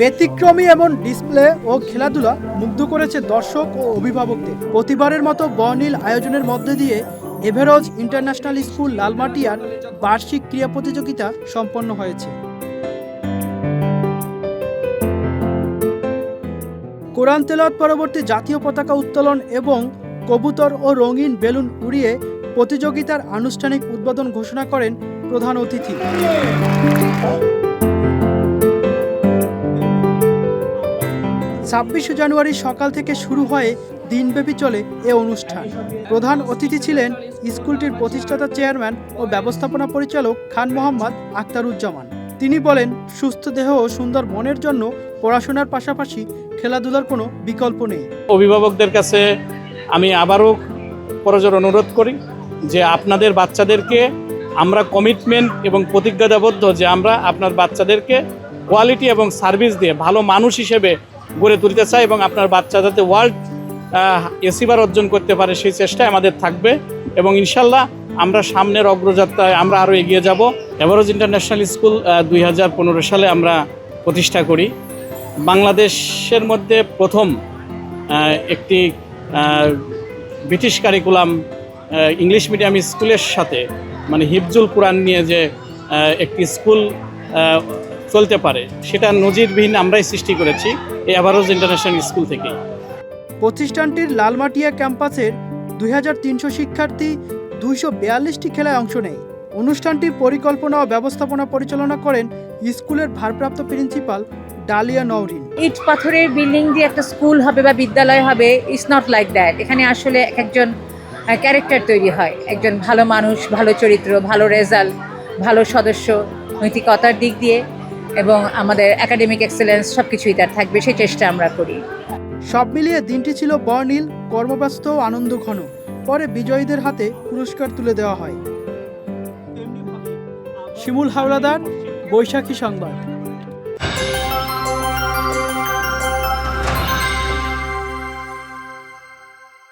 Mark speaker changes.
Speaker 1: ব্যতিক্রমী এমন ডিসপ্লে ও খেলাধুলা মুগ্ধ করেছে দর্শক ও অভিভাবকদের। প্রতিবারের মতো বর্ণিল আয়োজনের মধ্যে দিয়ে এভারোজ ইন্টারন্যাশনাল স্কুল লালমাটিয়ার বার্ষিক ক্রীড়া প্রতিযোগিতা সম্পন্ন হয়েছে। কোরআন তেলাওয়াত পরবর্তী জাতীয় পতাকা উত্তোলন এবং কবুতর ও রঙিন বেলুন উড়িয়ে প্রতিযোগিতার আনুষ্ঠানিক উদ্বোধন ঘোষণা করেন প্রধান অতিথি। ছাব্বিশে জানুয়ারি সকাল থেকে শুরু হয়ে দিনব্যাপী চলে এ অনুষ্ঠান। প্রধান অতিথি ছিলেন স্কুলটির প্রতিষ্ঠাতা চেয়ারম্যান ও ব্যবস্থাপনা পরিচালক খান মোহাম্মদ আখতারুজ্জামান। তিনি বলেন, সুস্থ দেহ ও সুন্দর মনের জন্য পড়াশোনার পাশাপাশি খেলাধুলার কোনো বিকল্প নেই।
Speaker 2: অভিভাবকদের কাছে আমি আবারও করজোর অনুরোধ করি যে আপনাদের বাচ্চাদেরকে আমরা কমিটমেন্ট এবং প্রতিজ্ঞাবদ্ধ যে আমরা আপনার বাচ্চাদেরকে কোয়ালিটি এবং সার্ভিস দিয়ে ভালো মানুষ হিসেবে গড়ে তুলতে চাই এবং আপনার বাচ্চা যাতে ওয়ার্ল্ড এসিবার অর্জন করতে পারে সেই চেষ্টায় আমাদের থাকবে এবং ইনশাল্লাহ আমরা সামনের অগ্রযাত্রায় আমরা আরও এগিয়ে যাব। এভারোজ ইন্টারন্যাশনাল স্কুল দুই হাজার পনেরো সালে আমরা প্রতিষ্ঠা করি। বাংলাদেশের মধ্যে প্রথম একটি ব্রিটিশ কারিকুলাম ইংলিশ মিডিয়াম স্কুলের সাথে মানে হিফজুল কোরআন নিয়ে যে একটি স্কুল চলতে পারে। সেটা নজিরবিহীন আমরাই সৃষ্টি করেছি এই অ্যাভারোজ ইন্টারন্যাশনাল স্কুল থেকেই।
Speaker 1: প্রতিষ্ঠানটির লালমাটিয়া ক্যাম্পাসের দুই হাজার তিনশো শিক্ষার্থী দুইশো বিয়াল্লিশটি খেলায় অংশ নেয়। অনুষ্ঠানটির পরিকল্পনা ও ব্যবস্থাপনা পরিচালনা করেন স্কুলের ভারপ্রাপ্ত প্রিন্সিপাল ডালিয়া নওরিন।
Speaker 3: ইট পাথরের বিল্ডিং দিয়ে একটা স্কুল হবে বা বিদ্যালয় হবে ইটস নট লাইক দ্যাট এখানে আসলে এক একজন ক্যারেক্টার তৈরি হয়। একজন ভালো মানুষ ভালো চরিত্র ভালো রেজাল্ট ভালো সদস্য নৈতিকতার দিক দিয়ে। এবং আমাদের একাডেমিক এক্সেলেন্স সব কিছুই তার থাকবে সেই চেষ্টা আমরা করি।
Speaker 1: সব মিলিয়ে দিনটি ছিল বর্ণিল কর্মব্যস্ত ও আনন্দ ঘন পরে বিজয়ীদের হাতে পুরস্কার তুলে দেওয়া হয়। শিমুল হাওলাদার বৈশাখী সংবাদ।